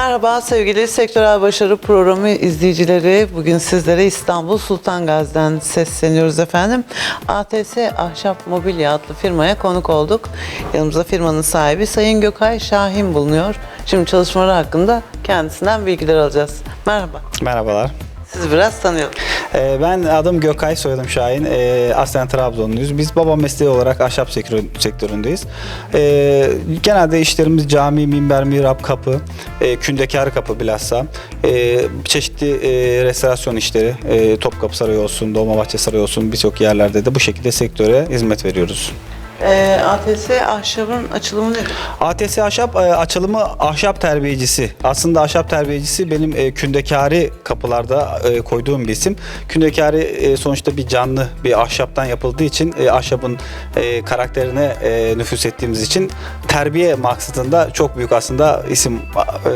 Merhaba sevgili Sektörel Başarı Programı izleyicileri. Bugün sizlere İstanbul Sultan Gazi'den sesleniyoruz efendim. ATS Ahşap Mobilya adlı firmaya konuk olduk. Yanımızda firmanın sahibi Sayın Gökay Şahin bulunuyor. Şimdi çalışmaları hakkında kendisinden bilgiler alacağız. Merhaba. Merhabalar. Sizi biraz tanıyalım. Ee, Ben adım Gökay, soyadım Şahin. Ee, Aslen Trabzonluyuz. Biz baba mesleği olarak ahşap sektörü- sektöründeyiz. Ee, Genelde işlerimiz cami, minber, mihrap, kapı, e, kündekar kapı bilhassa. Ee, Çeşitli e, restorasyon işleri, e, Topkapı Sarayı olsun, Dolmabahçe Sarayı olsun birçok yerlerde de bu şekilde sektöre hizmet veriyoruz. Ee, ATS Ahşap'ın açılımı nedir? ATS Ahşap e, açılımı ahşap terbiyecisi. Aslında ahşap terbiyecisi benim e, kündekari kapılarda e, koyduğum bir isim. Kündekari e, sonuçta bir canlı bir ahşaptan yapıldığı için e, ahşabın e, karakterine e, nüfus ettiğimiz için terbiye maksatında çok büyük aslında isim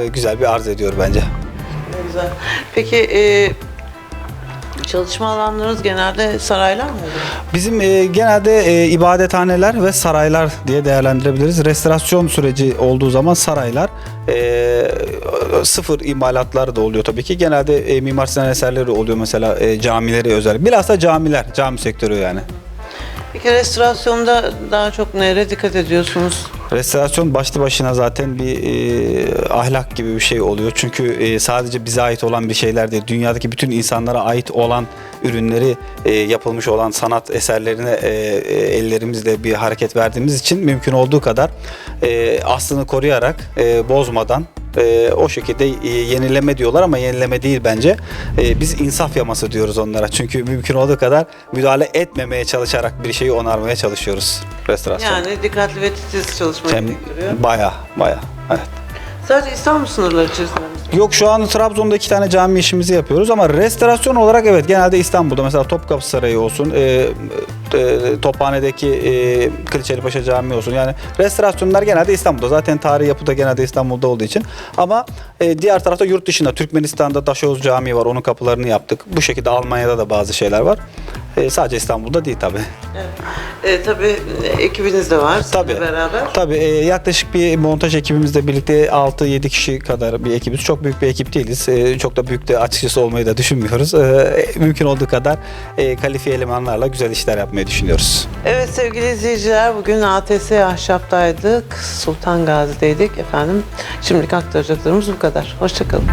e, güzel bir arz ediyor bence. Ne güzel. Peki e, çalışma alanlarınız genelde saraylar mı? Bizim e, genelde e, ibadethaneler ve saraylar diye değerlendirebiliriz. Restorasyon süreci olduğu zaman saraylar, e, sıfır imalatlar da oluyor tabii ki. Genelde e, Mimar Sinan eserleri oluyor mesela e, camileri özel. Bilhassa camiler, cami sektörü yani. Peki restorasyonda daha çok nereye dikkat ediyorsunuz? Restorasyon başlı başına zaten bir e, ahlak gibi bir şey oluyor. Çünkü e, sadece bize ait olan bir şeyler değil. Dünyadaki bütün insanlara ait olan ürünleri e, yapılmış olan sanat eserlerine e, e, ellerimizle bir hareket verdiğimiz için mümkün olduğu kadar e, aslını koruyarak e, bozmadan e, o şekilde e, yenileme diyorlar ama yenileme değil bence. E, biz insaf yaması diyoruz onlara. Çünkü mümkün olduğu kadar müdahale etmemeye çalışarak bir şeyi onarmaya çalışıyoruz restorasyon. Yani dikkatli ve titiz çalışmayı Hem gerektiriyor. baya baya evet. Sadece İstanbul sınırları içerisinde mi? Yok şu an Trabzon'da iki tane cami işimizi yapıyoruz ama restorasyon olarak evet genelde İstanbul'da mesela Topkapı Sarayı olsun, e, e, Tophane'deki e, Camii olsun. Yani restorasyonlar genelde İstanbul'da. Zaten tarihi yapı da genelde İstanbul'da olduğu için. Ama e, diğer tarafta yurt dışında Türkmenistan'da Daşoğuz Camii var. Onun kapılarını yaptık. Bu şekilde Almanya'da da bazı şeyler var. E, sadece İstanbul'da değil tabii. Evet. E, tabii e, ekibiniz de var sizinle Tabii. beraber. Tabii e, yaklaşık bir montaj ekibimizle birlikte 6-7 kişi kadar bir ekibiz. Çok büyük bir ekip değiliz. E, çok da büyük de açıkçası olmayı da düşünmüyoruz. E, mümkün olduğu kadar e, kalifiye elemanlarla güzel işler yapmayı düşünüyoruz. Evet sevgili izleyiciler bugün ATS Ahşap'taydık. Sultan Gazi'deydik efendim. Şimdilik aktaracaklarımız bu kadar. Hoşçakalın.